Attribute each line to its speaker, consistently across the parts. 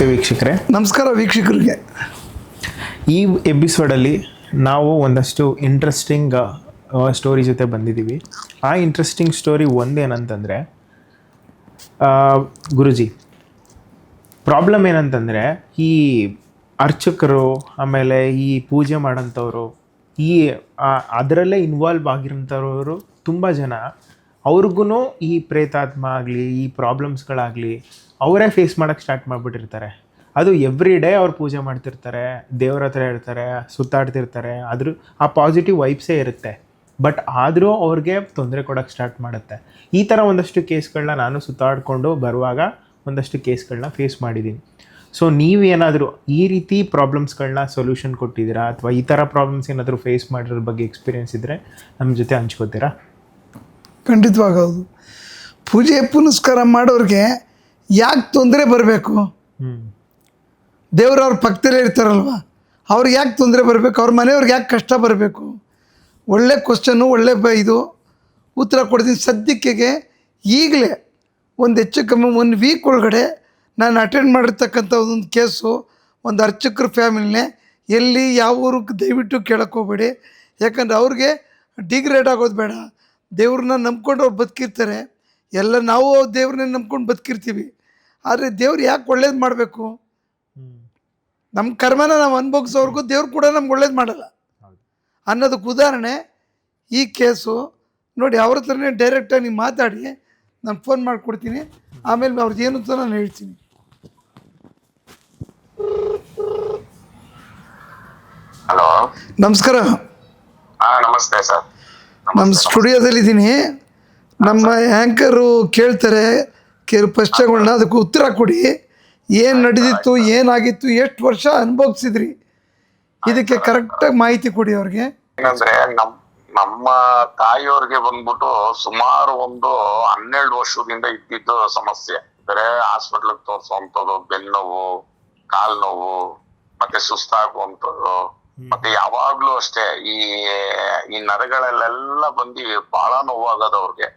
Speaker 1: ನಮಸ್ತೆ ವೀಕ್ಷಕರೇ.
Speaker 2: ನಮಸ್ಕಾರ ವೀಕ್ಷಕರಿಗೆ.
Speaker 1: ಈ ಎಪಿಸೋಡಲ್ಲಿ ನಾವು ಒಂದಷ್ಟು ಇಂಟ್ರೆಸ್ಟಿಂಗ್ ಸ್ಟೋರಿ ಜೊತೆ ಬಂದಿದ್ದೀವಿ. ಆ ಇಂಟ್ರೆಸ್ಟಿಂಗ್ ಸ್ಟೋರಿ ಒಂದೇನಂತಂದರೆ ಗುರುಜಿ ಪ್ರಾಬ್ಲಮ್ ಏನಂತಂದರೆ ಈ ಅರ್ಚಕರು ಆಮೇಲೆ ಈ ಪೂಜೆ ಮಾಡೋಂಥವ್ರು ಈ ಅದರಲ್ಲೇ ಇನ್ವಾಲ್ವ್ ಆಗಿರೋಂಥವ್ರು ತುಂಬ ಜನ ಅವ್ರಿಗೂ ಈ ಪ್ರೇತಾತ್ಮ ಆಗಲಿ ಈ ಪ್ರಾಬ್ಲಮ್ಸ್ಗಳಾಗಲಿ ಅವರೇ ಫೇಸ್ ಮಾಡೋಕ್ಕೆ ಸ್ಟಾರ್ಟ್ ಮಾಡಿಬಿಟ್ಟಿರ್ತಾರೆ. ಅದು ಎವ್ರಿ ಡೇ ಅವ್ರು ಪೂಜೆ ಮಾಡ್ತಿರ್ತಾರೆ, ದೇವ್ರ ಹತ್ರ ಇರ್ತಾರೆ, ಸುತ್ತಾಡ್ತಿರ್ತಾರೆ. ಅದ್ರ ಆ ಪಾಸಿಟಿವ್ ವೈಬ್ಸೇ ಇರುತ್ತೆ. ಬಟ್ ಆದರೂ ಅವ್ರಿಗೆ ತೊಂದರೆ ಕೊಡೋಕ್ಕೆ ಸ್ಟಾರ್ಟ್ ಮಾಡುತ್ತೆ. ಈ ಥರ ಒಂದಷ್ಟು ಕೇಸ್ಗಳನ್ನ ನಾನು ಸುತ್ತಾಡಿಕೊಂಡು ಬರುವಾಗ ಒಂದಷ್ಟು ಕೇಸ್ಗಳನ್ನ ಫೇಸ್ ಮಾಡಿದ್ದೀನಿ ಸೊ ನೀವೇನಾದರೂ ಈ ರೀತಿ ಪ್ರಾಬ್ಲಮ್ಸ್ಗಳನ್ನ ಸೊಲ್ಯೂಷನ್ ಕೊಟ್ಟಿದ್ದೀರಾ? ಅಥವಾ ಈ ಥರ ಪ್ರಾಬ್ಲಮ್ಸ್ ಏನಾದರೂ ಫೇಸ್ ಮಾಡಿರೋ ಬಗ್ಗೆ ಎಕ್ಸ್ಪೀರಿಯೆನ್ಸ್ ಇದ್ದರೆ ನಮ್ಮ ಜೊತೆ ಹಂಚ್ಕೋತೀರಾ?
Speaker 2: ಖಂಡಿತವಾಗೌದು ಪೂಜೆ ಪುನಸ್ಕಾರ ಮಾಡೋರಿಗೆ ಯಾಕೆ ತೊಂದರೆ ಬರಬೇಕು? ದೇವ್ರು ಅವ್ರ ಪಕ್ಕದಲ್ಲೇ ಇರ್ತಾರಲ್ವ? ಅವ್ರಿಗೆ ಯಾಕೆ ತೊಂದರೆ ಬರಬೇಕು? ಅವ್ರ ಮನೆಯವ್ರಿಗೆ ಯಾಕೆ ಕಷ್ಟ ಬರಬೇಕು? ಒಳ್ಳೆ ಕ್ವಶನ್ನು ಒಳ್ಳೆ ಬ ಇದು. ಉತ್ತರ ಕೊಡ್ತೀನಿ. ಸದ್ಯಕ್ಕೆ ಈಗಲೇ ಒಂದು ಹೆಚ್ಚು ಕಮ್ಮಿ ಒಂದು ವೀಕ್ ಒಳಗಡೆ ನಾನು ಅಟೆಂಡ್ ಮಾಡಿರ್ತಕ್ಕಂಥ ಒಂದು ಕೇಸು ಒಂದು ಅರ್ಚಕರ ಫ್ಯಾಮಿಲಿನೇ ಎಲ್ಲಿ ಯಾವ ಊರಿಗೆ ದಯವಿಟ್ಟು ಕೇಳಕ್ಕೆ ಹೋಗ್ಬೇಡಿ. ಯಾಕಂದ್ರೆ ಅವ್ರಿಗೆ ಡಿಗ್ರೇಡ್ ಆಗೋದು ಬೇಡ. ದೇವ್ರನ್ನ ನಂಬ್ಕೊಂಡು ಅವ್ರು ಬದುಕಿರ್ತಾರೆ. ಎಲ್ಲ ನಾವು ದೇವ್ರನ್ನ ನಂಬ್ಕೊಂಡು ಬದುಕಿರ್ತೀವಿ. ಆದರೆ ದೇವ್ರು ಯಾಕೆ ಒಳ್ಳೇದು ಮಾಡಬೇಕು? ನಮ್ಮ ಕರ್ಮನ ನಾವು ಅನುಭವಿಸೋರ್ಗು ದೇವ್ರು ಕೂಡ ನಮ್ಗೆ ಒಳ್ಳೇದು ಮಾಡಲ್ಲ. ಅನ್ನೋದಕ್ಕೆ ಉದಾಹರಣೆ ಈ ಕೇಸು ನೋಡಿ ಅವ್ರ ಹತ್ರನೇ ಡೈರೆಕ್ಟಾಗಿ ನೀವು ಮಾತಾಡಿ ನಾನು ಫೋನ್ ಮಾಡಿಕೊಡ್ತೀನಿ. ಆಮೇಲೆ ಅವ್ರದ್ದು ಏನು ಅಂತ ನಾನು ಹೇಳ್ತೀನಿ.
Speaker 3: ಹಲೋ.
Speaker 2: ನಮಸ್ಕಾರ.
Speaker 3: ನಮ್ಮ ನಮಸ್ತೆ ಸರ್.
Speaker 2: ನಮ್ಮ ಸ್ಟುಡಿಯೋದಲ್ಲಿದ್ದೀನಿ. ನಮ್ಮ ಆ್ಯಂಕರು ಕೇಳ್ತಾರೆ. ಕೆಲವು ಪ್ರಶ್ನೆಗಳನ್ನ ಅದಕ್ಕೆ ಉತ್ತರ ಕೊಡಿ. ಏನು ನಡೆದಿತ್ತು ಏನಾಗಿತ್ತು ಎಷ್ಟು ವರ್ಷ ಅನುಭವಿಸಿದ್ರಿ? ಇದಕ್ಕೆ ಕರೆಕ್ಟಾಗಿ ಮಾಹಿತಿ ಕೊಡಿ ಅವ್ರಿಗೆ.
Speaker 3: ಏನಂದ್ರೆ ನಮ್ಮ ನಮ್ಮ ತಾಯಿಯವ್ರಿಗೆ ಬಂದ್ಬಿಟ್ಟು ಸುಮಾರು ಒಂದು ಹನ್ನೆರಡು ವರ್ಷದಿಂದ ಇದ್ದಿದ್ದು ಸಮಸ್ಯೆ. ಅಂದ್ರೆ ಹಾಸ್ಪಿಟ್ಲ್ ಬೆನ್ ನೋವು ಕಾಲ್ ನೋವು ಮತ್ತೆ ಸುಸ್ತಾಗುವಂಥದ್ದು ಮತ್ತೆ ಯಾವಾಗ್ಲೂ ಅಷ್ಟೇ ಈ ಈ ನರಗಳಲ್ಲೆಲ್ಲ ಬಂದು ಬಹಳ ನೋವಾಗದ ಅವ್ರಿಗೆ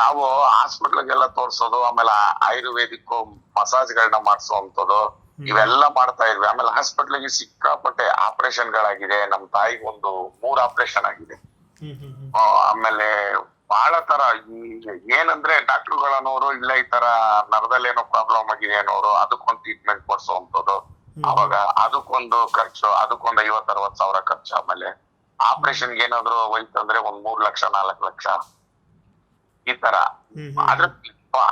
Speaker 3: ನಾವು ಹಾಸ್ಪಿಟ್ಲ್ಗೆಲ್ಲ ತೋರ್ಸೋದು ಆಮೇಲೆ ಆಯುರ್ವೇದಿಕ್ ಮಸಾಜ್ಗಳನ್ನ ಮಾಡಿಸುವಂತದ್ದು ಇವೆಲ್ಲ ಮಾಡ್ತಾ ಇದ್ವಿ. ಆಮೇಲೆ ಹಾಸ್ಪಿಟ್ಲಿಗೆ ಸಿಕ್ಕಾಪಟ್ಟೆ ಆಪರೇಷನ್ ಗಳಾಗಿದೆ ನಮ್ ತಾಯಿಗೆ ಒಂದು ಮೂರ್ ಆಪರೇಷನ್ ಆಗಿದೆ. ಆಮೇಲೆ ಬಹಳ ತರ ಏನಂದ್ರೆ ಏನಂದ್ರೆ ಡಾಕ್ಟರ್ಗಳನ್ನೋರು ಇಲ್ಲ ಈ ತರ ನರದಲ್ಲಿ ಏನೋ ಪ್ರಾಬ್ಲಮ್ ಆಗಿದೆ ಅನ್ನೋರು ಅದಕ್ಕೊಂದು ಟ್ರೀಟ್ಮೆಂಟ್ ಕೊಡಿಸುವಂತದ್ದು ಅವಾಗ ಅದಕ್ಕೊಂದು ಖರ್ಚು ಅದಕ್ಕೊಂದು ಐವತ್ ಅರವತ್ ಸಾವಿರ ಖರ್ಚು ಆಮೇಲೆ ಆಪರೇಷನ್ ಏನಾದ್ರು ಹೋಯ್ತಂದ್ರೆ ಒಂದ್ ಮೂರ್ ಲಕ್ಷ ನಾಲ್ಕ್ ಲಕ್ಷ. ಈ ತರ. ಆದ್ರೆ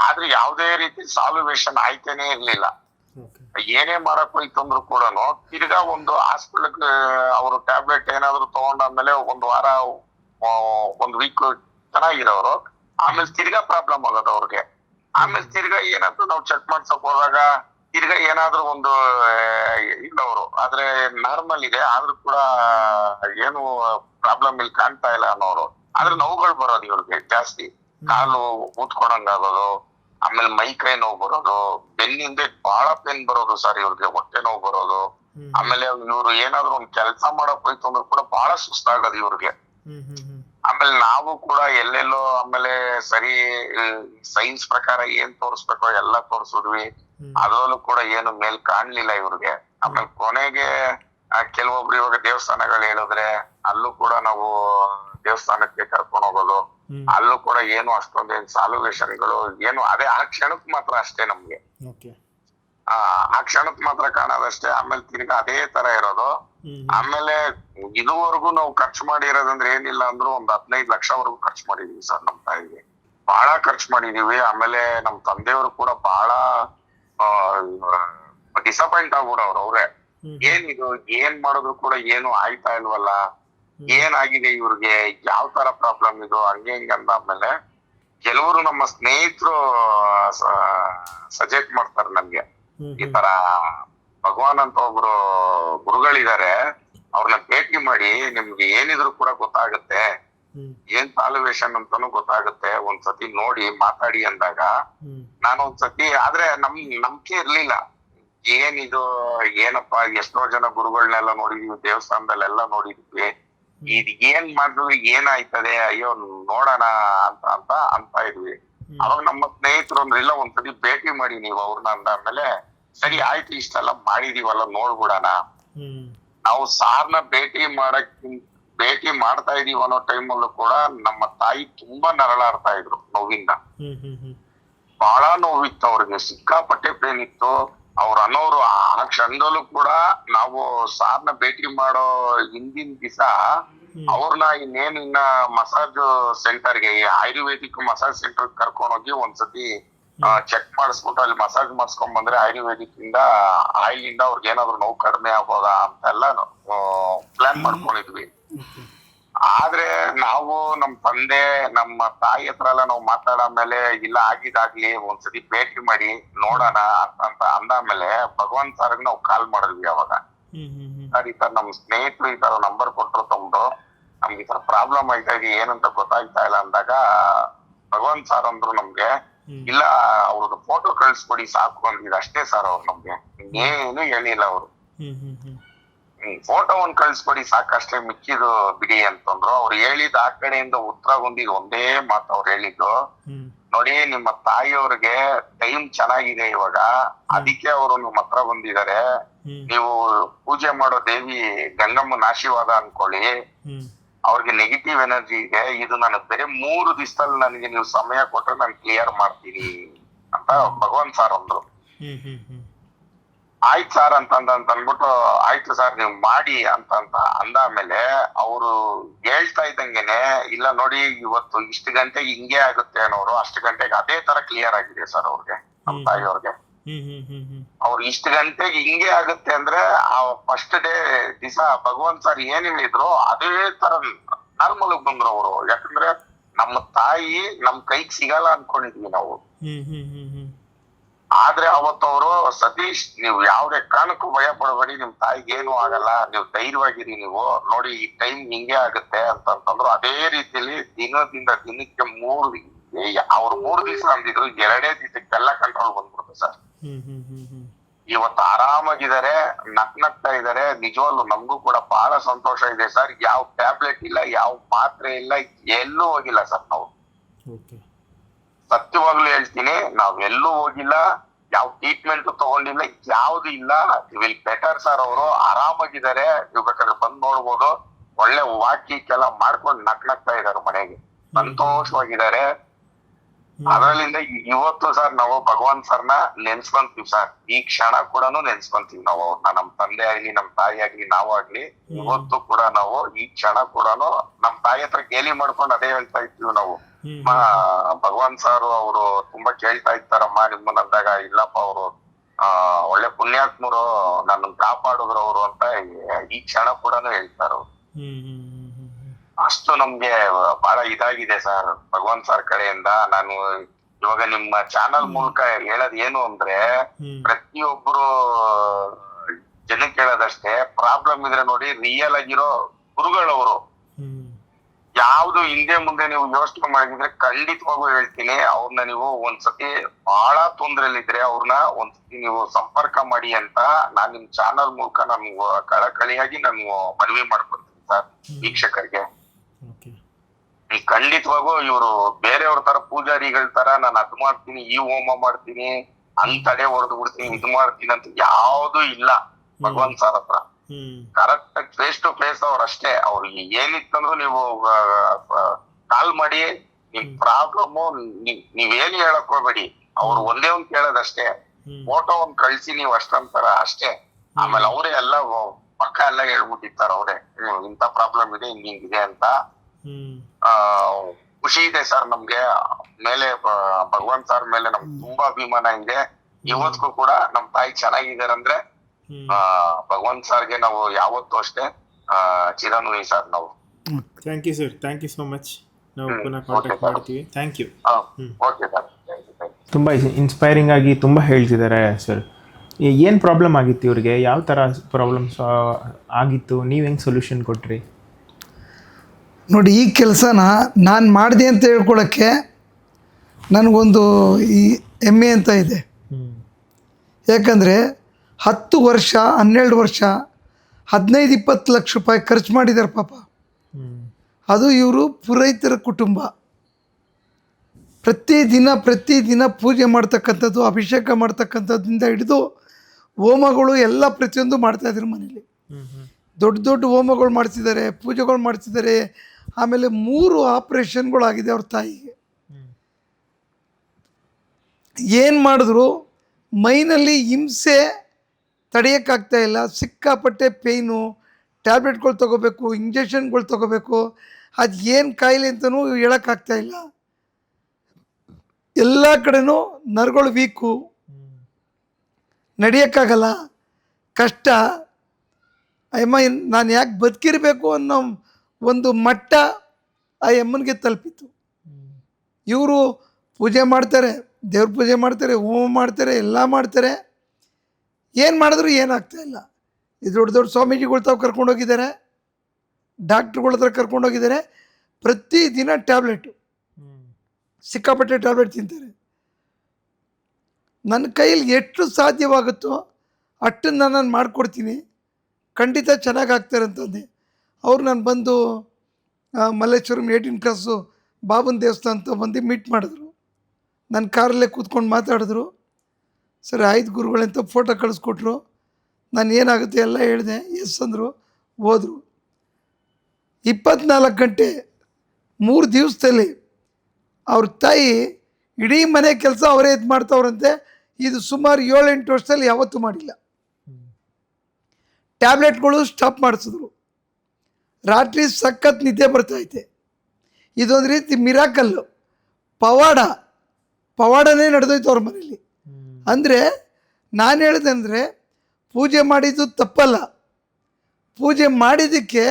Speaker 3: ಆದ್ರೆ ಯಾವುದೇ ರೀತಿ ಸಾಲ್ಯುವೇಶನ್ ಆಯ್ತೇನೆ ಇರ್ಲಿಲ್ಲ. ಏನೇ ಮಾಡಕ್ ಹೋಯ್ತು ಅಂದ್ರು ಕೂಡ ತಿರ್ಗಾ ಒಂದು ಹಾಸ್ಪಿಟಲ್ ಅವರು ಟ್ಯಾಬ್ಲೆಟ್ ಏನಾದ್ರು ತಗೊಂಡಾದ್ಮೇಲೆ ಒಂದ್ ವಾರ ಒಂದ್ ವೀಕ್ ಚೆನ್ನಾಗಿರೋರು ಆಮೇಲೆ ತಿರ್ಗಾ ಪ್ರಾಬ್ಲಮ್ ಆಗೋದು ಅವ್ರಿಗೆ. ಆಮೇಲೆ ತಿರ್ಗಾ ಏನಾದ್ರು ನಾವು ಚೆಕ್ ಮಾಡ್ಸಕ್ ಹೋದಾಗ ತಿರ್ಗಾ ಏನಾದ್ರು ಒಂದು ಇಲ್ಲವರು. ಇಲ್ಲ ಅವರು ಆದ್ರೆ ನಾರ್ಮಲ್ ಇದೆ ಆದ್ರೂ ಕೂಡ ಏನು ಪ್ರಾಬ್ಲಮ್ ಇಲ್ಲಿ ಕಾಣ್ತಾ ಇಲ್ಲ ಅನ್ನೋರು. ಆದ್ರೆ ನೋವುಗಳು ಬರೋದು ಇವ್ರಿಗೆ ಜಾಸ್ತಿ. ಕಾಲು ಊದ್ಕೊಳಂಗ್ ಆಗೋದು ಆಮೇಲೆ ಮೈ ಕೈ ನೋವು ಬರೋದು ಬೆನ್ನಿಂದ ಬಹಳ ಪೇನ್ ಬರೋದು ಸರ್ ಇವ್ರಿಗೆ ಹೊಟ್ಟೆ ನೋವು ಬರೋದು. ಆಮೇಲೆ ಇವ್ರು ಏನಾದ್ರು ಒಂದ್ ಕೆಲಸ ಮಾಡಕ್ ಹೋಯ್ತು ಅಂದ್ರೂ ಕೂಡ ಬಹಳ ಸುಸ್ತಾಗದು ಇವ್ರಿಗೆ. ಆಮೇಲೆ ನಾವು ಕೂಡ ಎಲ್ಲೆಲ್ಲೋ ಆಮೇಲೆ ಸರಿ ಸೈನ್ಸ್ ಪ್ರಕಾರ ಏನ್ ತೋರಿಸ್ಬೇಕೋ ಎಲ್ಲ ತೋರ್ಸಿದ್ವಿ. ಅದರಲ್ಲೂ ಕೂಡ ಏನು ಮೇಲ್ ಕಾಣ್ಲಿಲ್ಲ ಇವ್ರಿಗೆ. ಆಮೇಲೆ ಕೊನೆಗೆ ಕೆಲವೊಬ್ರು ಇವಾಗ ದೇವಸ್ಥಾನಗಳು ಹೇಳಿದ್ರೆ ಅಲ್ಲೂ ಕೂಡ ನಾವು ದೇವಸ್ಥಾನಕ್ಕೆ ಕರ್ಕೊಂಡು ಹೋಗೋದು ಅಲ್ಲೂ ಕೂಡ ಏನು ಅಷ್ಟೊಂದೇನ್ ಸಾಲ್ಯುವೇಶನ್ಗಳು ಏನು ಅದೇ ಆ ಕ್ಷಣಕ್ ಮಾತ್ರ ಅಷ್ಟೇ ನಮ್ಗೆ. ಆ ಆ ಕ್ಷಣಕ್ ಮಾತ್ರ ಕಾಣೋದಷ್ಟೇ ಆಮೇಲೆ ತಿರ್ಗಾ ಅದೇ ತರ ಇರೋದು. ಆಮೇಲೆ ಇದುವರೆಗೂ ನಾವು ಖರ್ಚು ಮಾಡಿರೋದಂದ್ರೆ ಏನಿಲ್ಲ ಅಂದ್ರೂ ಒಂದ್ ಹದಿನೈದು ಲಕ್ಷವರೆಗೂ ಖರ್ಚು ಮಾಡಿದೀವಿ ಸರ್ ನಮ್ ತಾಯಿಗೆ. ಬಹಳ ಖರ್ಚು ಮಾಡಿದೀವಿ. ಆಮೇಲೆ ನಮ್ ತಂದೆಯವರು ಕೂಡ ಬಹಳ ಡಿಸಪಾಯಿಂಟ್ ಆಗ್ಬಿಡವ್ರು ಅವ್ರೆ. ಏನಿದು ಏನ್ ಮಾಡಿದ್ರು ಕೂಡ ಏನು ಆಯ್ತಾ ಇಲ್ವಲ್ಲ? ಏನಾಗಿದೆ ಇವ್ರಿಗೆ? ಯಾವ ತರ ಪ್ರಾಬ್ಲಮ್ ಇದು? ಹಂಗೆ ಹಿಂಗೆ ಅಂದಾದ್ಮೇಲೆ ಕೆಲವರು ನಮ್ಮ ಸ್ನೇಹಿತರು ಸಜೆಸ್ಟ್ ಮಾಡ್ತಾರೆ
Speaker 1: ನಮ್ಗೆ.
Speaker 3: ಈ ತರ ಭಗವಾನ್ ಅಂತ ಒಬ್ರು ಗುರುಗಳಿದ್ದಾರೆ. ಅವ್ರನ್ನ ಭೇಟಿ ಮಾಡಿ ನಿಮ್ಗೆ ಏನಿದ್ರು ಕೂಡ ಗೊತ್ತಾಗುತ್ತೆ. ಏನ್ ಸಾಲ್ವೇಶನ್ ಅಂತಾನು ಗೊತ್ತಾಗುತ್ತೆ. ಒಂದ್ಸತಿ ನೋಡಿ ಮಾತಾಡಿ ಅಂದಾಗ ನಾನು ಒಂದ್ಸತಿ ಆದ್ರೆ ನಮ್ ನಂಬಿಕೆ ಇರ್ಲಿಲ್ಲ. ಏನಿದು ಏನಪ್ಪಾ ಎಷ್ಟೋ ಜನ ಗುರುಗಳನ್ನೆಲ್ಲ ನೋಡಿದೀವಿ ದೇವಸ್ಥಾನದಲ್ಲೆಲ್ಲ ನೋಡಿದ್ವಿ. ಇದ್ ಏನ್ ಮಾಡಿದ್ರು ಏನಾಯ್ತದೆ ಅಯ್ಯೋ ನೋಡೋಣ ಅಂತ ಅಂತ ಅಂತ ಇದ್ವಿ. ಅವಾಗ ನಮ್ಮ ಸ್ನೇಹಿತರು ಅಂದ್ರೆ ಇಲ್ಲ ಒಂದ್ಸತಿ ಭೇಟಿ ಮಾಡಿ ನೀವು ಅವ್ರನ್ನ ಅಂದಾದ್ಮೇಲೆ ಸರಿ ಆಯ್ತು ಇಷ್ಟೆಲ್ಲ ಮಾಡಿದೀವಲ್ಲ ನೋಡ್ಬಿಡೋಣ. ನಾವು ಸಾರ್ನ ಭೇಟಿ ಮಾಡಕ್ ಭೇಟಿ ಮಾಡ್ತಾ ಇದೀವಿ ಅನ್ನೋ ಟೈಮಲ್ಲೂ ಕೂಡ ನಮ್ಮ ತಾಯಿ ತುಂಬಾ ನರಳಾಡ್ತಾ ಇದ್ರು ನೋವಿಂದ. ಬಹಳ ನೋವಿತ್ತು ಅವ್ರಿಗೆ ಸಿಕ್ಕಾಪಟ್ಟೆ ಪೇನ್ ಇತ್ತು. ಅವ್ರ ಅನ್ನೋರು ಆ ಕ್ಷಣದಲ್ಲೂ ಕೂಡ ನಾವು ಸಾರ್ನ ಭೇಟಿ ಮಾಡೋ ಹಿಂದಿನ ದಿವಸ ಅವ್ರನ್ನ ಇನ್ನೇನು ಇನ್ನ ಮಸಾಜ್ ಸೆಂಟರ್ಗೆ ಆಯುರ್ವೇದಿಕ್ ಮಸಾಜ್ ಸೆಂಟರ್ ಕರ್ಕೊಂಡೋಗಿ ಒಂದ್ಸತಿ ಚೆಕ್ ಮಾಡಿಸ್ಬಿಟ್ಟು ಅಲ್ಲಿ ಮಸಾಜ್ ಮಾಡಿಸ್ಕೊಂಡ್ ಬಂದ್ರೆ ಆಯುರ್ವೇದಿಕ್ ಇಂದ ಆಯಿಲ್ ಇಂದ ಅವ್ರಿಗೆ ಏನಾದ್ರು ನೋವು ಕಡಿಮೆ ಆಗ್ಬೋದಾ ಅಂತೆಲ್ಲ ಪ್ಲಾನ್ ಮಾಡ್ಕೊಂಡಿದ್ವಿ. ಆದ್ರೆ ನಾವು ನಮ್ ತಂದೆ ನಮ್ಮ ತಾಯಿ ಹತ್ರ ಎಲ್ಲ ನಾವು ಮಾತಾಡಾದ್ಮೇಲೆ ಇಲ್ಲ ಆಗಿದಾಗ್ಲಿ ಒಂದ್ಸತಿ ಭೇಟಿ ಮಾಡಿ ನೋಡೋಣ ಅಂತ ಅಂತ ಅಂದಾದ್ಮೇಲೆ ಭಗವಂತ ಸರ್ಗ್ ನಾವು ಕಾಲ್ ಮಾಡಿದ್ವಿ ಅವಾಗ. ಸರ್ ಈ ತರ ನಮ್ ಸ್ನೇಹಿತರು ಈ ತರ ನಂಬರ್ ಕೊಟ್ರು ತಗೊಂಡು ನಮ್ಗೆ ಈ ತರ ಪ್ರಾಬ್ಲಮ್ ಆಯ್ತಾ ಇದೆ ಏನಂತ ಗೊತ್ತಾಗ್ತಾ ಇಲ್ಲ ಅಂದಾಗ ಭಗವಂತ್ ಸರ್ ಅಂದ್ರು ನಮ್ಗೆ ಇಲ್ಲ ಅವ್ರದ್ದು ಫೋಟೋ ಕಳ್ಸ್ಕೊಡಿ ಸಾಕು ಅಂದಿದ್ ಅಷ್ಟೇ ಸರ್ ಅವ್ರು ನಮ್ಗೆ. ಏನು ಹೇಳಿಲ್ಲ ಅವ್ರು. ಫೋಟೋ ಒಂದ್ ಕಳಿಸ್ಬಿಡಿ ಸಾಕಷ್ಟೇ ಮಿಕ್ಕಿದು ಬಿಡಿ ಅಂತಂದ್ರು. ಅವ್ರು ಹೇಳಿದ ಆ ಕಡೆಯಿಂದ ಉತ್ತರ ಬಂದಿದ್ದು ಒಂದೇ ಮಾತು ಅವ್ರು ಹೇಳಿದ್ದು. ನೋಡಿ ನಿಮ್ಮ ತಾಯಿಯವ್ರಿಗೆ ಟೈಮ್ ಚೆನ್ನಾಗಿದೆ ಇವಾಗ. ಅದಕ್ಕೆ ಅವರು ನಿಮ್ಮ ಹತ್ರ ಬಂದಿದ್ದಾರೆ. ನೀವು ಪೂಜೆ ಮಾಡೋ ದೇವಿ ಗಂಗಮ್ಮನ ಆಶೀರ್ವಾದ ಅನ್ಕೊಳ್ಳಿ. ಅವ್ರಿಗೆ ನೆಗೆಟಿವ್ ಎನರ್ಜಿ ಇದೆ. ಇದು ನನಗೆ ಬೇರೆ ಮೂರು ದಿವಸದಲ್ಲಿ ನನಗೆ ನೀವು ಸಮಯ ಕೊಟ್ರೆ ನಾನು ಕ್ಲಿಯರ್ ಮಾಡ್ತೀನಿ ಅಂತ ಭಗವಾನ್ ಸಾರ್ ಅಂದ್ರು. ಆಯ್ತು ಸರ್ ಅಂತ ಅಂದ್ಬಿಟ್ಟು ಆಯ್ತು ಸರ್ ನೀವು ಮಾಡಿ ಅಂತ ಅಂತ ಅಂದಾದ್ಮೇಲೆ ಅವರು ಹೇಳ್ತಾ ಇದ್ದಂಗೆನೆ ಇಲ್ಲ ನೋಡಿ ಇವತ್ತು ಇಷ್ಟು ಗಂಟೆಗೆ ಹಿಂಗೆ ಆಗುತ್ತೆ ಅನ್ನೋರು ಅಷ್ಟು ಗಂಟೆಗೆ ಅದೇ ತರ ಕ್ಲಿಯರ್ ಆಗಿದೆ ಸರ್ ಅವ್ರಿಗೆ ನಮ್ಮ
Speaker 1: ತಾಯಿ ಅವ್ರಿಗೆ.
Speaker 3: ಅವ್ರು ಇಷ್ಟು ಗಂಟೆಗೆ ಹಿಂಗೆ ಆಗುತ್ತೆ ಅಂದ್ರೆ ಆ ಫಸ್ಟ್ ಡೇ ದಿವಸ ಭಗವಂತ ಸರ್ ಏನ್ ಹೇಳಿದ್ರು ಅದೇ ತರ ನಾರ್ಮಲ್ ಬಂದ್ರು ಅವರು. ಯಾಕಂದ್ರೆ ನಮ್ಮ ತಾಯಿ ನಮ್ ಕೈಗೆ ಸಿಗಲ್ಲ ಅನ್ಕೊಂಡಿದ್ವಿ ನಾವು. ಆದ್ರೆ ಅವತ್ತವರು ಸತೀಶ್ ನೀವು ಯಾವ್ದೇ ಕಾರಣಕ್ಕೂ ಭಯ ಪಡಬೇಡಿ ನಿಮ್ ತಾಯಿಗೆ ಏನು ಆಗಲ್ಲ ನೀವು ಧೈರ್ಯವಾಗಿರಿ ನೀವು. ನೋಡಿ ಈ ಟೈಮ್ ಹಿಂಗೆ ಆಗುತ್ತೆ ಅಂತಂತಂದ್ರು ಅದೇ ರೀತಿಯಲ್ಲಿ ದಿನದಿಂದ ದಿನಕ್ಕೆ ಮೂರು ಅವ್ರು ಮೂರು ದಿವಸ ಅಂದಿದ್ರು ಎರಡೇ ದಿವಸಕ್ಕೆಲ್ಲ ಕಂಟ್ರೋಲ್ ಬಂದ್ಬಿಡುತ್ತೆ ಸರ್. ಇವತ್ತು ಆರಾಮಾಗಿದ್ದಾರೆ ನಕ್ ನಗ್ತಾ ಇದಾರೆ ನಿಜವಾಗ್ಲು ನಮಗೂ ಕೂಡ ಬಹಳ ಸಂತೋಷ ಇದೆ ಸರ್. ಯಾವ ಟ್ಯಾಬ್ಲೆಟ್ ಇಲ್ಲ ಯಾವ ಮಾತ್ರೆ ಇಲ್ಲ ಎಲ್ಲೂ ಹೋಗಿಲ್ಲ ಸರ್ ನಾವು. ಸತ್ಯವಾಗ್ಲೂ ಹೇಳ್ತೀನಿ ನಾವೆಲ್ಲೂ ಎಲ್ಲೂ ಹೋಗಿಲ್ಲ. ಯಾವ ಟ್ರೀಟ್ಮೆಂಟ್ ತಗೊಂಡಿಲ್ಲ ಯಾವ್ದು ಇಲ್ಲ. ವಿಲ್ ಬೆಟರ್ ಸರ್ ಅವರು ಆರಾಮಾಗಿದ್ದಾರೆ. ನೀವು ಬೇಕಾದ್ರೆ ಬಂದ್ ನೋಡ್ಬೋದು. ಒಳ್ಳೆ ವಾಕಿಕ್ಕೆಲ್ಲ ಮಾಡ್ಕೊಂಡು ನಕ್ ನಗ್ತಾ ಇದಾರೆ ಮನೆಗೆ. ಸಂತೋಷವಾಗಿದ್ದಾರೆ. ಅದರಲ್ಲಿಂದ ಇವತ್ತು ಸರ್ ನಾವು ಭಗವಂತ್ ಸರ್ನ ನೆನ್ಸ್ಕೊಂತೀವಿ ಸರ್ ಈ ಕ್ಷಣ ಕೂಡ ನೆನ್ಸ್ಕೊಂತೀವಿ ನಾವು ಅವ್ರನ್ನ ನಮ್ ತಂದೆ ಆಗ್ಲಿ ನಮ್ ತಾಯಿ ಆಗ್ಲಿ ನಾವು ಆಗ್ಲಿ ಇವತ್ತು ಕೂಡ ನಾವು ಈ ಕ್ಷಣ ಕೂಡ ನಮ್ ತಾಯಿ ಹತ್ರ ಗೇಲಿ ಮಾಡ್ಕೊಂಡು ಅದೇ ಹೇಳ್ತಾ ಇರ್ತೀವಿ ನಾವು. ಭಗವಂತ್ ಸರ್ ಅವರು ತುಂಬಾ ಕೇಳ್ತಾ ಇರ್ತಾರಮ್ಮ ನಿಮ್ಮನ್ನ ಅಂದಾಗ ಇಲ್ಲಪ್ಪ ಅವರು. ಆ ಒಳ್ಳೆ ಪುಣ್ಯಾತ್ಮರು ನನ್ನ ಕಾಪಾಡಿದ್ರು ಅವರು ಅಂತ ಈ ಕ್ಷಣ ಕೂಡ ಹೇಳ್ತಾರ ಅಷ್ಟು ನಮ್ಗೆ ಬಹಳ ಇದಾಗಿದೆ ಸರ್ ಭಗವಾನ್ ಸರ್ ಕಡೆಯಿಂದ. ನಾನು ಇವಾಗ ನಿಮ್ಮ ಚಾನಲ್ ಮೂಲಕ ಹೇಳದ್ ಏನು ಅಂದ್ರೆ ಪ್ರತಿಯೊಬ್ರು ಜನಕ್ಕೆ ಹೇಳೋದಷ್ಟೇ ಪ್ರಾಬ್ಲಮ್ ಇದ್ರೆ ನೋಡಿ ರಿಯಲ್ ಆಗಿರೋ ಗುರುಗಳವರು. ಯಾವ್ದು ಹಿಂದೆ ಮುಂದೆ ನೀವು ಯೋಚನೆ ಮಾಡಿದ್ರೆ ಖಂಡಿತವಾಗೂ ಹೇಳ್ತೀನಿ. ಅವ್ರನ್ನ ನೀವು ಒಂದ್ಸತಿ ಬಹಳ ತೊಂದ್ರೆಲಿದ್ರೆ ಅವ್ರನ್ನ ಒಂದ್ಸತಿ ನೀವು ಸಂಪರ್ಕ ಮಾಡಿ ಅಂತ ನಾನ್ ನಿಮ್ ಚಾನಲ್ ಮೂಲಕ ನಾನು ಕಳಕಳಿಯಾಗಿ ನಾನು ಮನವಿ ಮಾಡ್ಕೊಡ್ತೀನಿ ಸರ್ ವೀಕ್ಷಕರಿಗೆ. ಖಂಡಿತವಾಗೂ ಇವರು ಬೇರೆಯವ್ರ ತರ ಪೂಜಾರಿಗಳ ತರ ನಾನು ಅದ್ ಮಾಡ್ತೀನಿ ಈ ಹೋಮ ಮಾಡ್ತೀನಿ ಅಂತಡೆ ತಡೆ ಹೊಡೆದು ಬಿಡ್ತೀನಿ ಇದು ಮಾಡ್ತೀನಿ ಅಂತ ಯಾವ್ದು ಇಲ್ಲ. ಭಗವಾನ್ ಸರ್ ಹತ್ರ. ಕರೆಕ್ಟ್ ಫೇಸ್ ಟು ಫೇಸ್ ಅವ್ರ ಅಷ್ಟೇ. ಅವ್ರಿಗೆ ಏನಿತ್ತಂದ್ರು ನೀವು ಕಾಲ್ ಮಾಡಿ ನಿಮ್ ಪ್ರಾಬ್ಲಮ್ ನೀವೇನು ಹೇಳಕ್ ಹೋಗ್ಬೇಡಿ. ಅವ್ರು ಒಂದೇ ಒಂದ್ ಕೇಳೋದಷ್ಟೇ. ಫೋಟೋ ಒಂದ್ ಕಳ್ಸಿ ನೀವು ಅಷ್ಟಂತಾರ ಅಷ್ಟೇ. ಆಮೇಲೆ ಅವರೇ ಎಲ್ಲ ಪಕ್ಕ ಎಲ್ಲ ಹೇಳ್ಬಿಟ್ಟಿರ್ತಾರ ಅವ್ರೆ. ಇಂತ ಪ್ರಾಬ್ಲಮ್ ಇದೆ ಹಿಂಗ್ ಹಿಂಗಿದೆ ಅಂತ. ಖುಷಿ ಇದೆ ಸರ್ ನಮ್ಗೆ. ಮೇಲೆ ಭಗವಂತ ಸರ್ ಮೇಲೆ ನಮ್ಗೆ ತುಂಬಾ ಅಭಿಮಾನ ಇದೆ. ಇವತ್ತಿಗೂ ಕೂಡ ನಮ್ ತಾಯಿ ಚೆನ್ನಾಗಿದ್ದಾರೆ ಅಂದ್ರೆ ಆ ಭಗವಂತ್ ಸರ್ಗೆ ನಾವು ಯಾವತ್ತೂ ಅಷ್ಟೇ ಆ ಚಿರನುನಿ ಸರ್ ನಾವು.
Speaker 1: Thank you sir thank you so much ನಾವು ಪುನಃ ಕಾಂಟ್ಯಾಕ್ಟ್ ಮಾಡ್ತೀವಿ. Thank you.
Speaker 3: Okay sir thank you thank
Speaker 1: ತುಂಬ ಇನ್ಸ್ಪೈರಿಂಗ್ ಆಗಿ ತುಂಬ ಹೇಳ್ತಿದ್ದಾರೆ ಸರ್ ಏನು ಪ್ರಾಬ್ಲಮ್ ಆಗಿತ್ತು ಇವ್ರಿಗೆ? ಯಾವ ಥರ ಪ್ರಾಬ್ಲಮ್ಸ್ ಆಗಿತ್ತು? ನೀವು ಹೆಂಗೆ ಸೊಲ್ಯೂಷನ್ ಕೊಟ್ರಿ?
Speaker 2: ನೋಡಿ ಈ ಕೆಲಸನ ನಾನು ಮಾಡಿದೆ ಅಂತ ಹೇಳ್ಕೊಳಕ್ಕೆ ನನಗೊಂದು ಈ ಹೆಮ್ಮೆ ಅಂತ ಇದೆ.
Speaker 1: ಹ್ಞೂ
Speaker 2: ಯಾಕಂದರೆ ಹತ್ತು ವರ್ಷ, ಹನ್ನೆರಡು ವರ್ಷ, ಹದಿನೈದು, ಇಪ್ಪತ್ತು ಲಕ್ಷ ರೂಪಾಯಿ ಖರ್ಚು ಮಾಡಿದ್ದಾರೆ ಪಾಪ. ಅದು ಇವರು ಪುರೋಹಿತರ ಕುಟುಂಬ. ಪ್ರತಿ ದಿನ ಪ್ರತಿ ದಿನ ಪೂಜೆ ಮಾಡ್ತಕ್ಕಂಥದ್ದು, ಅಭಿಷೇಕ ಮಾಡ್ತಕ್ಕಂಥದ್ದಿಂದ ಹಿಡಿದು ಹೋಮಗಳು ಎಲ್ಲ ಪ್ರತಿಯೊಂದು ಮಾಡ್ತಾ ಇದ್ರು ಮನೇಲಿ ದೊಡ್ಡ ದೊಡ್ಡ ಹೋಮಗಳು ಮಾಡ್ತಿದ್ದಾರೆ, ಪೂಜೆಗಳು ಮಾಡ್ತಿದ್ದಾರೆ. ಆಮೇಲೆ ಮೂರು ಆಪ್ರೇಷನ್ಗಳಾಗಿದೆ ಅವ್ರ ತಾಯಿಗೆ. ಏನು ಮಾಡಿದ್ರು? ಮೈನಲ್ಲಿ ಹಿಂಸೆ ತಡೆಯೋಕ್ಕಾಗ್ತಾ ಇಲ್ಲ, ಸಿಕ್ಕಾಪಟ್ಟೆ ಪೇಯ್ನು ಟ್ಯಾಬ್ಲೆಟ್ಗಳು ತೊಗೋಬೇಕು ಇಂಜೆಕ್ಷನ್ಗಳು ತೊಗೋಬೇಕು, ಅದು ಏನು ಕಾಯಿಲೆ ಅಂತಲೂ ಹೇಳೋಕ್ಕಾಗ್ತಾ ಇಲ್ಲ. ಎಲ್ಲ ಕಡೆನೂ ನರ್ಗಳು ವೀಕು. ನಡೆಯೋಕ್ಕಾಗಲ್ಲ. ಕಷ್ಟ. ಅಯ್ಯಮ್ಮ ನಾನು ಯಾಕೆ ಬದುಕಿರಬೇಕು ಅನ್ನೋ ಒಂದು ಮಟ್ಟ ಆ ಅಮ್ಮನಿಗೆ ತಲುಪಿತು. ಇವರು ಪೂಜೆ ಮಾಡ್ತಾರೆ, ದೇವ್ರ ಪೂಜೆ ಮಾಡ್ತಾರೆ, ಹೋಮ ಮಾಡ್ತಾರೆ, ಎಲ್ಲ ಮಾಡ್ತಾರೆ. ಏನು ಮಾಡಿದ್ರು ಏನಾಗ್ತಾ ಇಲ್ಲ. ಇದು ದೊಡ್ಡ ದೊಡ್ಡ ಸ್ವಾಮೀಜಿಗಳು ತಾವು ಕರ್ಕೊಂಡೋಗಿದ್ದಾರೆ ಡಾಕ್ಟ್ರುಗಳ ಹತ್ರ ಕರ್ಕೊಂಡೋಗಿದ್ದಾರೆ ಪ್ರತಿದಿನ ಟ್ಯಾಬ್ಲೆಟು. ಸಿಕ್ಕಾಪಟ್ಟೆ ಟ್ಯಾಬ್ಲೆಟ್ ತಿಂತಾರೆ. ನನ್ನ ಕೈಯಲ್ಲಿ ಎಷ್ಟು ಸಾಧ್ಯವಾಗುತ್ತೋ ಅಷ್ಟು ನಾನು ಮಾಡಿಕೊಡ್ತೀನಿ. ಖಂಡಿತ ಚೆನ್ನಾಗಿ ಆಗ್ತಾರೆ ಅಂತಂದೆ. ಅವ್ರು ನಾನು ಬಂದು ಮಲ್ಲೇಶ್ವರಂ ಏಯ್ಟೀನ್ ಕ್ಲಾಸು ಬಾಬನ ದೇವಸ್ಥಾನ ಅಂತ ಬಂದು ಮೀಟ್ ಮಾಡಿದ್ರು. ನನ್ನ ಕಾರಲ್ಲೇ ಕೂತ್ಕೊಂಡು ಮಾತಾಡಿದ್ರು. ಸರಿ, ಆಯ್ತು ಗುರುಗಳಂತ ಫೋಟೋ ಕಳಿಸ್ಕೊಟ್ರು. ನಾನು ಏನಾಗುತ್ತೆ ಎಲ್ಲ ಹೇಳಿದೆ, ಎಸ್ ಅಂದರು, ಹೋದರು. ಇಪ್ಪತ್ನಾಲ್ಕು ಗಂಟೆ, ಮೂರು ದಿವಸದಲ್ಲಿ ಅವ್ರ ತಾಯಿ ಇಡೀ ಮನೆ ಕೆಲಸ ಅವರೇ ಇದು ಮಾಡ್ತಾವ್ರಂತೆ. ಇದು ಸುಮಾರು ಏಳೆಂಟು ವರ್ಷದಲ್ಲಿ ಯಾವತ್ತೂ ಮಾಡಿಲ್ಲ. ಟ್ಯಾಬ್ಲೆಟ್ಗಳು ಸ್ಟಾಪ್ ಮಾಡಿಸಿದ್ರು. ರಾತ್ರಿ ಸಖತ್ ನಿದ್ದೆ ಬರ್ತೈತೆ ಇದೊಂದು ರೀತಿ ಮಿರಾಕಲ್ಲು. ಪವಾಡ, ಪವಾಡನೇ ನಡೆದೋಯ್ತು ಅವ್ರ ಮನೇಲಿ. ಅಂದರೆ ನಾನು ಹೇಳಿದೆ ಪೂಜೆ ಮಾಡಿದ್ದು ತಪ್ಪಲ್ಲ. ಪೂಜೆ ಮಾಡಿದ್ದಕ್ಕೆ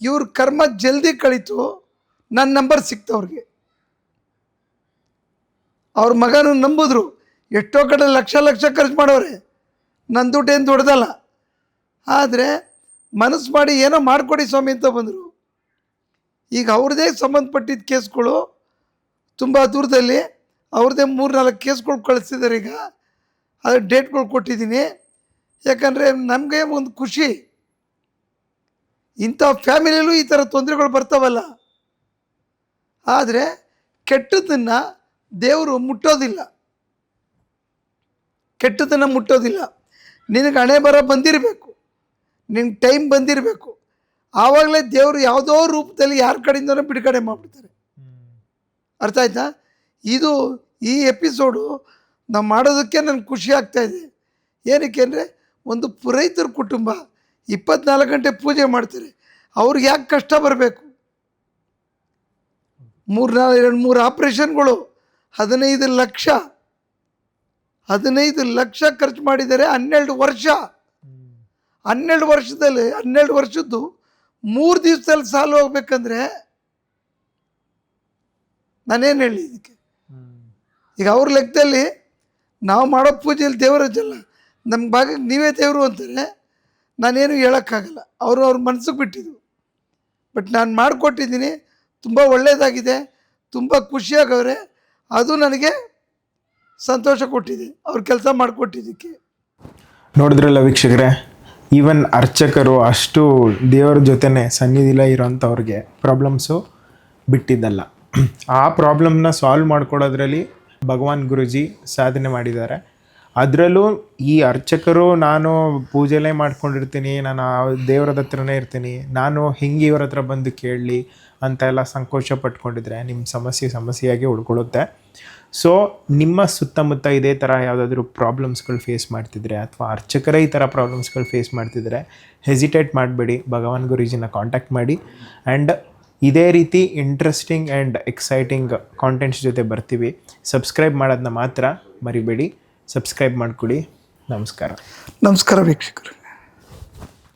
Speaker 2: ಇವ್ರ ಕರ್ಮ ಜಲ್ದಿ ಕಳೀತು ನನ್ನ ನಂಬರ್ ಸಿಕ್ತು ಅವ್ರಿಗೆ. ಅವ್ರ ಮಗನ ನಂಬಿದ್ರು, ಎಷ್ಟೋ ಕಡೆ ಲಕ್ಷ ಲಕ್ಷ ಖರ್ಚು ಮಾಡೋರೆ ನನ್ನ ದುಡ್ಡೇನು ದೊಡ್ಡದಲ್ಲ. ಆದರೆ ಮನಸ್ಸು ಮಾಡಿ ಏನೋ ಮಾಡಿಕೊಡಿ ಸ್ವಾಮಿ ಅಂತ ಬಂದರು. ಈಗ ಅವ್ರದ್ದೇ ಸಂಬಂಧಪಟ್ಟಿದ್ದ ಕೇಸ್ಗಳು ತುಂಬ ದೂರದಲ್ಲಿ ಅವ್ರದ್ದೇ ಮೂರು ನಾಲ್ಕು ಕೇಸ್ಗಳು ಕಳಿಸ್ತಿದ್ದಾರೆ ಈಗ. ಅದ್ರ ಡೇಟ್ಗಳು ಕೊಟ್ಟಿದ್ದೀನಿ. ಯಾಕಂದರೆ ನಮಗೆ ಒಂದು ಖುಷಿ. ಇಂಥ ಫ್ಯಾಮಿಲಿಯಲ್ಲೂ ಈ ಥರ ತೊಂದರೆಗಳು ಬರ್ತಾವಲ್ಲ. ಆದರೆ ಕೆಟ್ಟದನ್ನು ದೇವರು ಮುಟ್ಟೋದಿಲ್ಲ. ಕೆಟ್ಟದನ್ನು ಮುಟ್ಟೋದಿಲ್ಲ. ನಿನಗೆ ಹಣೆ ಬರ ಬಂದಿರಬೇಕು. ನಿನ್ನ ಟೈಮ್ ಬಂದಿರಬೇಕು. ಆವಾಗಲೇ ದೇವರು ಯಾವುದೋ ರೂಪದಲ್ಲಿ ಯಾರ ಕಡೆಯಿಂದನೂ ಬಿಡುಗಡೆ ಮಾಡಿಬಿಡ್ತಾರೆ. ಅರ್ಥ ಆಯ್ತಾ? ಇದು ಈ ಎಪಿಸೋಡು ನಾವು ಮಾಡೋದಕ್ಕೆ ನನಗೆ ಖುಷಿ ಆಗ್ತಾ ಇದೆ. ಏನಕ್ಕೆ ಅಂದರೆ ಒಂದು ಪುರೈತರ ಕುಟುಂಬ ಇಪ್ಪತ್ನಾಲ್ಕು ಗಂಟೆ ಪೂಜೆ ಮಾಡ್ತಾರೆ. ಅವ್ರಿಗೆ ಯಾಕೆ ಕಷ್ಟ ಬರಬೇಕು? ಮೂರು ನಾಲ್ಕು ಎರಡು ಮೂರು ಆಪ್ರೇಷನ್ಗಳು ಹದಿನೈದು ಲಕ್ಷ. ಹದಿನೈದು ಲಕ್ಷ ಖರ್ಚು ಮಾಡಿದ್ದಾರೆ ಹನ್ನೆರಡು ವರ್ಷ. ಹನ್ನೆರಡು ವರ್ಷದಲ್ಲಿ ಹನ್ನೆರಡು ವರ್ಷದ್ದು ಮೂರು ದಿವಸದಲ್ಲಿ ಸಾಲು ಹೋಗ್ಬೇಕಂದ್ರೆ ನಾನೇನು ಹೇಳಿ ಇದಕ್ಕೆ? ಈಗ ಅವ್ರ ಲೆಕ್ಕದಲ್ಲಿ ನಾವು ಮಾಡೋ ಪೂಜೆಯಲ್ಲಿ ದೇವರ ಜಲ್ಲ ನಮ್ಮ ಭಾಗಕ್ಕೆ ನೀವೇ ದೇವರು ಅಂತಾರೆ. ನಾನೇನು ಹೇಳೋಕ್ಕಾಗಲ್ಲ. ಅವರು ಅವ್ರ ಮನಸ್ಸಿಗೆ ಬಿಟ್ಟಿದ್ದು. ಬಟ್ ನಾನು ಮಾಡಿಕೊಟ್ಟಿದ್ದೀನಿ. ತುಂಬ ಒಳ್ಳೆಯದಾಗಿದೆ ತುಂಬ ಖುಷಿಯಾಗವ್ರೆ. ಅದು ನನಗೆ ಸಂತೋಷ ಕೊಟ್ಟಿದೆ. ಅವ್ರ ಕೆಲಸ ಮಾಡಿಕೊಟ್ಟಿದ್ದಕ್ಕೆ.
Speaker 1: ನೋಡಿದ್ರಲ್ಲ ವೀಕ್ಷಕರೇ ಈವನ್ ಅರ್ಚಕರು ಅಷ್ಟು ದೇವರ ಜೊತೆನೆ ಸನ್ನಿಧಿಲ ಇರೋಂಥವ್ರಿಗೆ ಪ್ರಾಬ್ಲಮ್ಸು ಬಿಟ್ಟಿದ್ದಲ್ಲ. ಆ ಪ್ರಾಬ್ಲಮ್ನ ಸಾಲ್ವ್ ಮಾಡ್ಕೊಡೋದ್ರಲ್ಲಿ ಭಗವಾನ್ ಗುರುಜಿ ಸಾಧನೆ ಮಾಡಿದ್ದಾರೆ. ಅದರಲ್ಲೂ ಈ ಅರ್ಚಕರು, ನಾನು ಪೂಜೆಲೇ ಮಾಡ್ಕೊಂಡಿರ್ತೀನಿ, ನಾನು ದೇವರ ಹತ್ರನೇ ಇರ್ತೀನಿ, ನಾನು ಹೆಂಗೆ ಇವ್ರ ಹತ್ರ ಬಂದು ಕೇಳಲಿ ಅಂತ ಎಲ್ಲ ಸಂಕೋಚ ಪಟ್ಕೊಂಡಿದ್ರೆ ನಿಮ್ಮ ಸಮಸ್ಯೆ ಸಮಸ್ಯೆಯಾಗಿ ಉಳ್ಕೊಳ್ಳುತ್ತೆ. ಸೊ ನಿಮ್ಮ ಸುತ್ತಮುತ್ತ ಇದೇ ಥರ ಯಾವುದಾದ್ರೂ ಪ್ರಾಬ್ಲಮ್ಸ್ಗಳು ಫೇಸ್ ಮಾಡ್ತಿದ್ರೆ ಅಥವಾ ಅರ್ಚಕರೇ ಈ ಥರ ಪ್ರಾಬ್ಲಮ್ಸ್ಗಳು ಫೇಸ್ ಮಾಡ್ತಿದ್ರೆ ಹೆಸಿಟೇಟ್ ಮಾಡಬೇಡಿ, ಭಗವಾನ್ ಗುರೂಜಿನ ಕಾಂಟ್ಯಾಕ್ಟ್ ಮಾಡಿ. ಆ್ಯಂಡ್ ಇದೇ ರೀತಿ ಇಂಟ್ರೆಸ್ಟಿಂಗ್ ಆ್ಯಂಡ್ ಎಕ್ಸೈಟಿಂಗ್ ಕಾಂಟೆಂಟ್ಸ್ ಜೊತೆ ಬರ್ತೀವಿ. ಸಬ್ಸ್ಕ್ರೈಬ್ ಮಾಡೋದನ್ನ ಮಾತ್ರ ಮರಿಬೇಡಿ. ಸಬ್ಸ್ಕ್ರೈಬ್ ಮಾಡಿಕೊಡಿ ನಮಸ್ಕಾರ.
Speaker 2: ನಮಸ್ಕಾರ ವೀಕ್ಷಕರು.